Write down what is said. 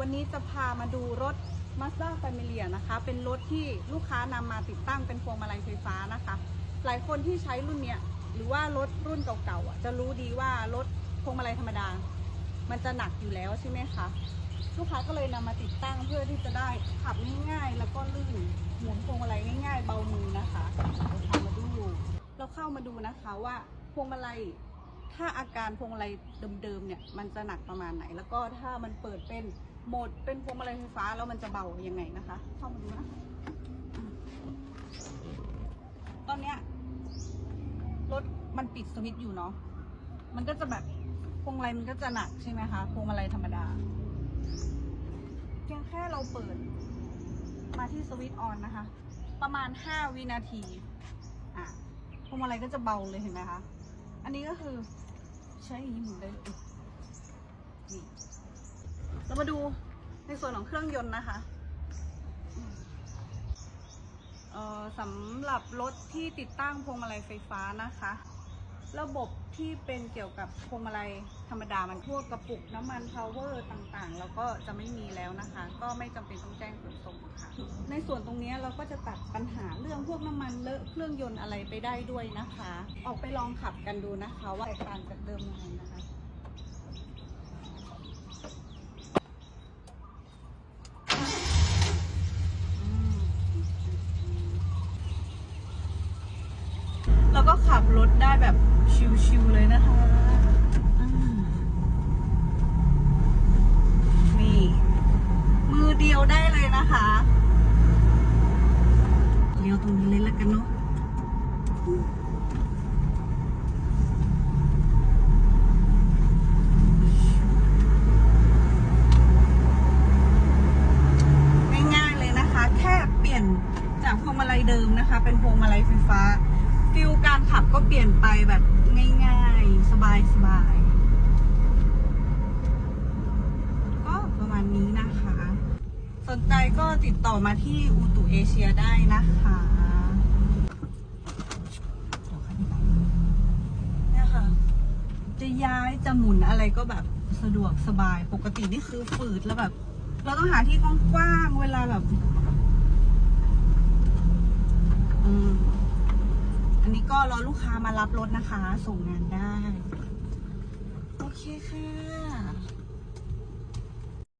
วันนี้จะพามาดูรถ Mazda Familia นะคะ เป็นรถที่ลูกค้านำมาติดตั้งเป็นพวงมาลัยไฟฟ้านะคะ หลายคนที่ใช้รุ่นเนี้ยหรือว่ารถรุ่นเก่าๆอะจะรู้ดีว่ารถพวงมาลัยธรรมดา มันจะหนักอยู่แล้วใช่ไหมคะ ลูกค้าก็เลยนำมาติดตั้งเพื่อที่จะได้ขับง่ายๆ แล้วก็ลื่นหมุนพวงมาลัยง่ายๆ เบามือนะคะเราพามาดูเราเข้ามาดูนะคะว่าพวงมาลัยถ้าอาการพวงมาลัยเดิมๆเนี่ยมันจะหนักประมาณไหน แล้วก็ถ้ามันเปิดเป็น โหมดเป็นพวงมาลัยไฟฟ้าแล้วมันจะเบายังไงนะคะเข้ามาดูนะ ตอนเนี้ยรถมันปิดสวิตช์อยู่เนาะ มันก็จะแบบพวงมาลัยมันก็จะหนักใช่ไหมคะพวงมาลัยธรรมดาเพียงแค่เราเปิด มาที่สวิตช์ออนนะคะ ประมาณ 5 วินาทีอะพวงมาลัยก็จะเบาเลยเห็นไหมคะ อันนี้ก็คือใช้อย่างนี้หมุนได้เลยนี่ เรามาดูในส่วนของเครื่องยนต์นะคะเอ่อสำหรับรถที่ติดตั้งพวงมาลัยไฟฟ้านะคะ ระบบที่เป็นเกี่ยวกับพวงมาลัยธรรมดามันพวกกระปุกน้ำมันพาวเวอร์ต่างๆ แล้วก็จะไม่มีแล้วนะคะ ก็ไม่จำเป็นต้องแจ้งขนส่งค่ะ ในส่วนตรงนี้เราก็จะตัดปัญหาเรื่องพวกน้ำมันเลอะเครื่องยนต์อะไรไปได้ด้วยนะคะ ออกไปลองขับกันดูนะคะ ว่าแตกต่างจากเดิมยังไงนะคะ แล้ว ก็ขับรถได้แบบชิวๆเลยนะคะอืมนี่มือเดียวได้เลยนะคะเลี้ยวตรงนี้เลยละกันเนาะง่ายๆเลยนะคะแค่เปลี่ยนจากพวงมาลัยเดิมนะคะ เป็นพวงมาลัยไฟฟ้า ฟิลการขับก็เปลี่ยนไปแบบง่ายๆ สบายๆก็ประมาณนี้นะคะ สนใจก็ติดต่อมาที่อูตุเอเชียได้นะคะเนี่ยค่ะ จะย้ายจะหมุนอะไรก็แบบสะดวกสบาย ปกตินี่คือฝืดแล้วแบบ เราต้องหาที่กว้างๆเวลาแบบ อืม อันนี้ ก็รอลูกค้ามารับรถนะคะ ส่งงานได้